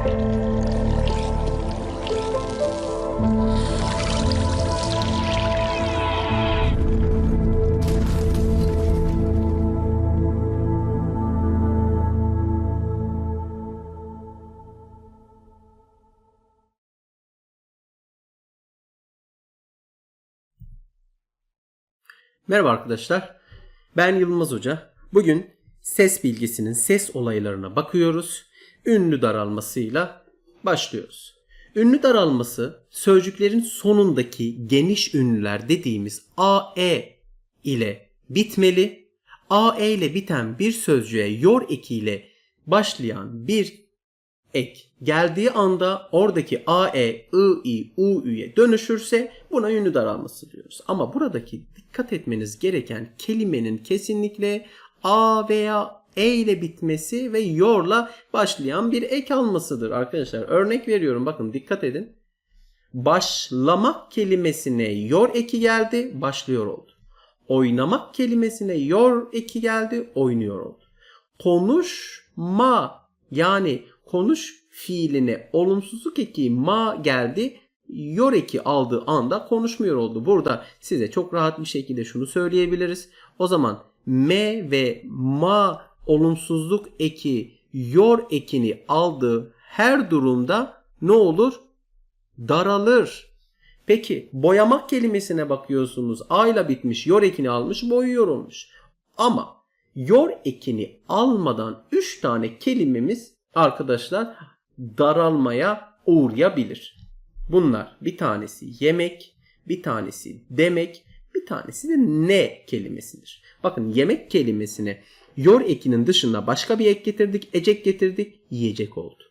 Merhaba arkadaşlar. Ben Yılmaz Hoca. Bugün ses bilgisinin ses olaylarına bakıyoruz. Ünlü daralmasıyla başlıyoruz. Ünlü daralması sözcüklerin sonundaki geniş ünlüler dediğimiz AE ile bitmeli. AE ile biten bir sözcüğe yor ekiyle başlayan bir ek geldiği anda oradaki AE, I, I, U, Ü'ye dönüşürse buna ünlü daralması diyoruz. Ama buradaki dikkat etmeniz gereken kelimenin kesinlikle A veya E ile bitmesi ve yorla başlayan bir ek almasıdır arkadaşlar. Örnek veriyorum bakın dikkat edin. Başlamak kelimesine yor eki geldi, başlıyor oldu. Oynamak kelimesine yor eki geldi, oynuyor oldu. Konuşma yani konuş fiiline olumsuzluk eki ma geldi. Yor eki aldığı anda konuşmuyor oldu. Burada size çok rahat bir şekilde şunu söyleyebiliriz. O zaman me ve ma olumsuzluk eki yor ekini aldığı her durumda ne olur? Daralır. Peki boyamak kelimesine bakıyorsunuz. A ile bitmiş yor ekini almış boyuyor olmuş. Ama yor ekini almadan 3 tane kelimemiz arkadaşlar daralmaya uğrayabilir. Bunlar bir tanesi yemek, bir tanesi demek, bir tanesi de ne kelimesidir. Bakın yemek kelimesine yor ekinin dışında başka bir ek getirdik, ecek getirdik, yiyecek oldu.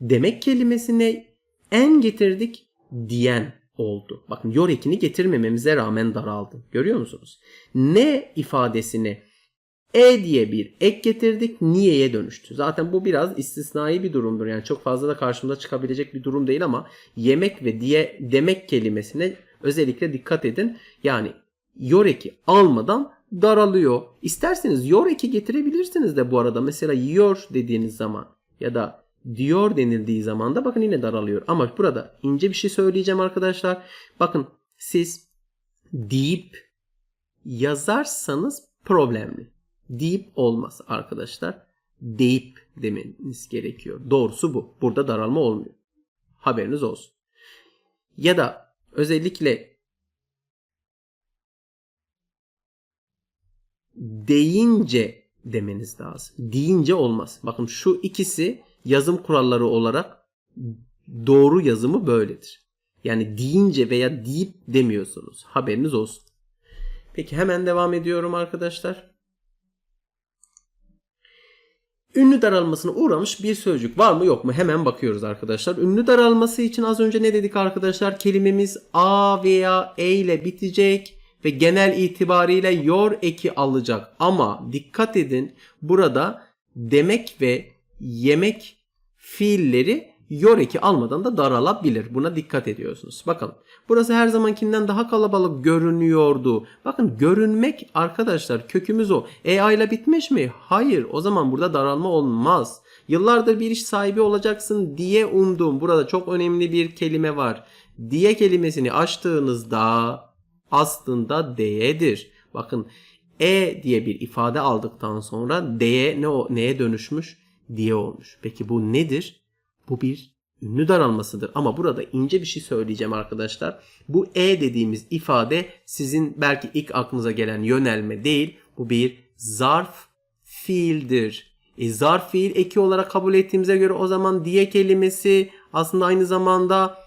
Demek kelimesine en getirdik, diyen oldu. Bakın yor ekini getirmememize rağmen daraldı. Görüyor musunuz? Ne ifadesine e diye bir ek getirdik. Niye'ye dönüştü. Zaten bu biraz istisnai bir durumdur. Yani çok fazla da karşımıza çıkabilecek bir durum değil ama yemek ve diye demek kelimesine özellikle dikkat edin. Yani yor eki almadan daralıyor. İsterseniz yor eki getirebilirsiniz de bu arada. Mesela yiyor dediğiniz zaman ya da diyor denildiği zaman da bakın yine daralıyor. Ama burada ince bir şey söyleyeceğim arkadaşlar. Bakın siz deyip yazarsanız problemli deyip olmaz arkadaşlar. Deyip demeniz gerekiyor. Doğrusu bu. Burada daralma olmuyor. Haberiniz olsun. Ya da özellikle deyince demeniz lazım. Deyince olmaz. Bakın şu ikisi yazım kuralları olarak doğru yazımı böyledir. Yani deyince veya deyip demiyorsunuz. Haberiniz olsun. Peki hemen devam ediyorum arkadaşlar. Ünlü daralmasına uğramış bir sözcük var mı yok mu? Hemen bakıyoruz arkadaşlar. Ünlü daralması için az önce ne dedik arkadaşlar? Kelimemiz A veya E ile bitecek ve genel itibariyle yor eki alacak. Ama dikkat edin burada demek ve yemek fiilleri yor eki almadan da daralabilir. Buna dikkat ediyorsunuz. Bakalım. Burası her zamankinden daha kalabalık görünüyordu. Bakın görünmek arkadaşlar kökümüz o. E ile bitmiş mi? Hayır. O zaman burada daralma olmaz. Yıllardır bir iş sahibi olacaksın diye umdum. Burada çok önemli bir kelime var. Diye kelimesini açtığınızda aslında D'yedir. Bakın E diye bir ifade aldıktan sonra D'ye ne neye dönüşmüş? Diye olmuş. Peki bu nedir? Bu bir ünlü daralmasıdır. Ama burada ince bir şey söyleyeceğim arkadaşlar. Bu e dediğimiz ifade sizin belki ilk aklınıza gelen yönelme değil. Bu bir zarf fiildir. E, zarf fiil eki olarak kabul ettiğimize göre o zaman diye kelimesi aslında aynı zamanda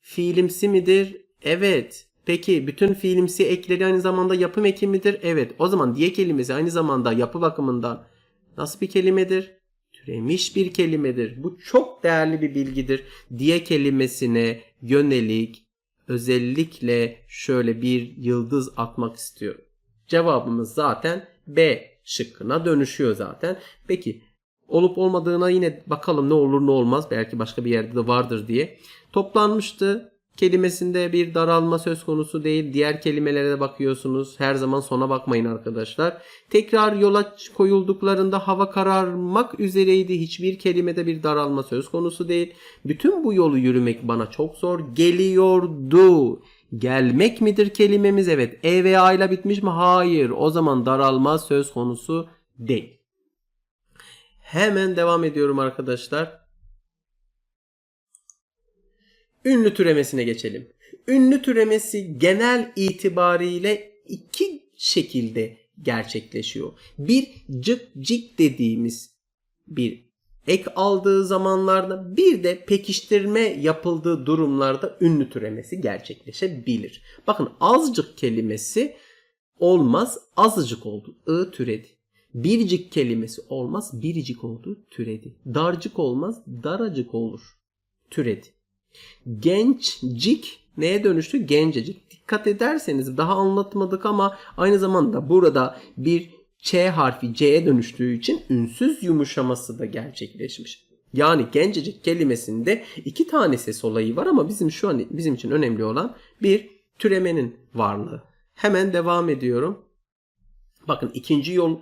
fiilimsi midir? Evet. Peki bütün fiilimsi ekleri aynı zamanda yapım eki midir? Evet. O zaman diye kelimesi aynı zamanda yapı bakımından nasıl bir kelimedir? türemiş bir kelimedir. Bu çok değerli bir bilgidir. Diye kelimesine yönelik özellikle şöyle bir yıldız atmak istiyorum. Cevabımız zaten B şıkkına dönüşüyor zaten. Peki olup olmadığına yine bakalım ne olur ne olmaz. Belki başka bir yerde de vardır diye. Toplanmıştı kelimesinde bir daralma söz konusu değil. Diğer kelimelere de bakıyorsunuz. Her zaman sona bakmayın arkadaşlar. Tekrar yola koyulduklarında hava kararmak üzereydi. Hiçbir kelimede bir daralma söz konusu değil. Bütün bu yolu yürümek bana çok zor geliyordu. Gelmek midir kelimemiz? Evet. E veya A ile bitmiş mi? Hayır. O zaman daralma söz konusu değil. Hemen devam ediyorum arkadaşlar. Ünlü türemesine geçelim. Ünlü türemesi genel itibariyle iki şekilde gerçekleşiyor. Bir cık cik dediğimiz bir ek aldığı zamanlarda bir de pekiştirme yapıldığı durumlarda ünlü türemesi gerçekleşebilir. Bakın azıcık kelimesi olmaz azıcık oldu. I türedi. Biricik kelimesi olmaz biricik oldu türedi. Darcık olmaz daracık olur türedi. Gençcik neye dönüştü? Gencecik. Dikkat ederseniz daha anlatmadık ama aynı zamanda burada bir Ç harfi C'ye dönüştüğü için ünsüz yumuşaması da gerçekleşmiş. Yani gencecik kelimesinde iki tane ses olayı var ama bizim şu an bizim için önemli olan bir türemenin varlığı. Hemen devam ediyorum. Bakın ikinci yol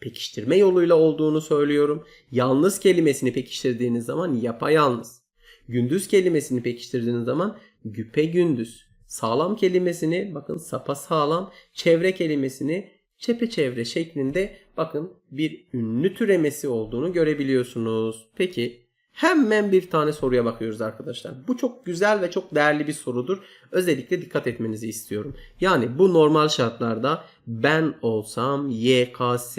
pekiştirme yoluyla olduğunu söylüyorum. Yalnız kelimesini pekiştirdiğiniz zaman yapayalnız. Gündüz kelimesini pekiştirdiğiniz zaman güpe gündüz. Sağlam kelimesini bakın sapa sağlam. Çevre kelimesini çepeçevre şeklinde bakın bir ünlü türemesi olduğunu görebiliyorsunuz. Peki hemen bir tane soruya bakıyoruz arkadaşlar. Bu çok güzel ve çok değerli bir sorudur. Özellikle dikkat etmenizi istiyorum. Yani bu normal şartlarda ben olsam YKS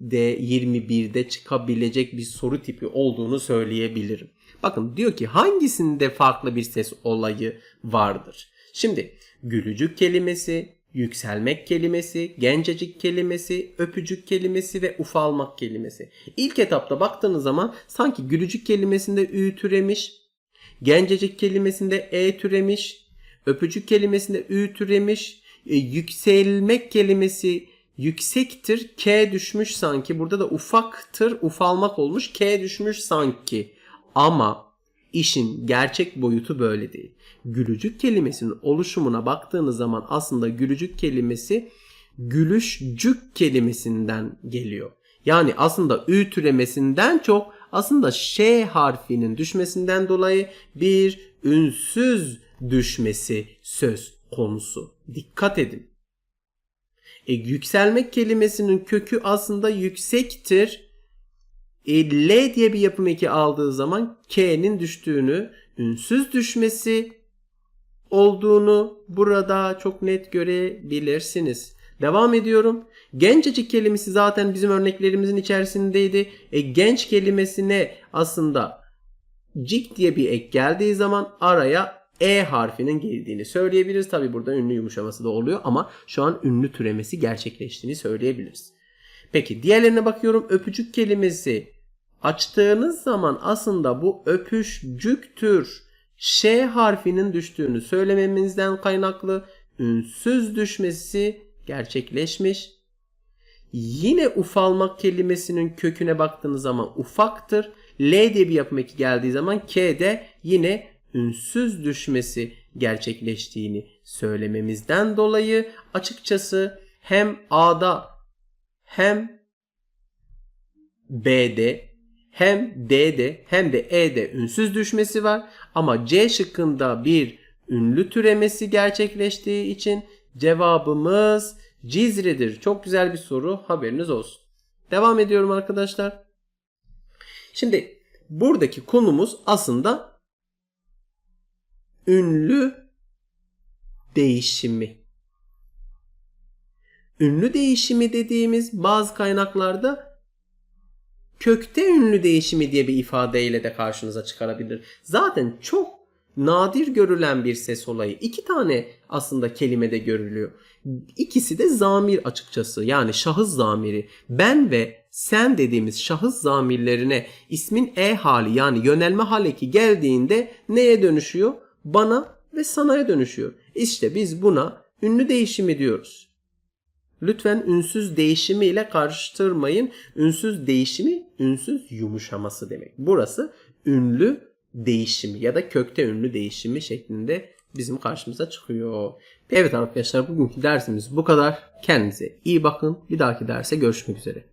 2020'de 21'de çıkabilecek bir soru tipi olduğunu söyleyebilirim. Bakın diyor ki hangisinde farklı bir ses olayı vardır? Şimdi gülücük kelimesi, yükselmek kelimesi, gencecik kelimesi, öpücük kelimesi ve ufalmak kelimesi. İlk etapta baktığınız zaman sanki gülücük kelimesinde ü türemiş, gencecik kelimesinde e türemiş, öpücük kelimesinde ü türemiş, e, yükselmek kelimesi yüksektir, k düşmüş sanki. Burada da ufaktır, ufalmak olmuş, k düşmüş sanki. Ama işin gerçek boyutu böyle değil. Gülücük kelimesinin oluşumuna baktığınız zaman aslında gülücük kelimesi gülüşcük kelimesinden geliyor. Yani aslında ü türemesinden çok aslında ş harfinin düşmesinden dolayı bir ünsüz düşmesi söz konusu. Dikkat edin. E, yükselmek kelimesinin kökü aslında yüksektir. E, L diye bir yapım eki aldığı zaman K'nin düştüğünü, ünsüz düşmesi olduğunu burada çok net görebilirsiniz. Devam ediyorum. Gencecik kelimesi zaten bizim örneklerimizin içerisindeydi. E, genç kelimesine aslında cik diye bir ek geldiği zaman araya e harfinin girdiğini söyleyebiliriz. Tabi burada ünlü yumuşaması da oluyor ama şu an ünlü türemesi gerçekleştiğini söyleyebiliriz. Peki diğerlerine bakıyorum. Öpücük kelimesi açtığınız zaman aslında bu öpüşcüktür. Ş harfinin düştüğünü söylememizden kaynaklı ünsüz düşmesi gerçekleşmiş. Yine ufalmak kelimesinin köküne baktığınız zaman ufaktır. L diye bir yapım eki geldiği zaman K de yine ünsüz düşmesi gerçekleştiğini söylememizden dolayı açıkçası hem A'da hem B'de hem D'de hem de E'de ünsüz düşmesi var ama C şıkkında bir ünlü türemesi gerçekleştiği için cevabımız Cizre'dir. Çok güzel bir soru haberiniz olsun. Devam ediyorum arkadaşlar. Şimdi buradaki konumuz aslında ünlü değişimi. Ünlü değişimi dediğimiz bazı kaynaklarda kökte ünlü değişimi diye bir ifadeyle de karşınıza çıkarabilir. Zaten çok nadir görülen bir ses olayı. İki tane aslında kelimede görülüyor. İkisi de zamir açıkçası. Yani şahıs zamiri. Ben ve sen dediğimiz şahıs zamirlerine ismin e hali yani yönelme haleki geldiğinde neye dönüşüyor? Bana ve sanaya dönüşüyor. İşte biz buna ünlü değişimi diyoruz. Lütfen ünsüz değişimi ile karıştırmayın. Ünsüz değişimi ünsüz yumuşaması demek. Burası ünlü değişimi ya da kökte ünlü değişimi şeklinde bizim karşımıza çıkıyor. Evet arkadaşlar bugünkü dersimiz bu kadar. Kendinize iyi bakın. Bir dahaki derse görüşmek üzere.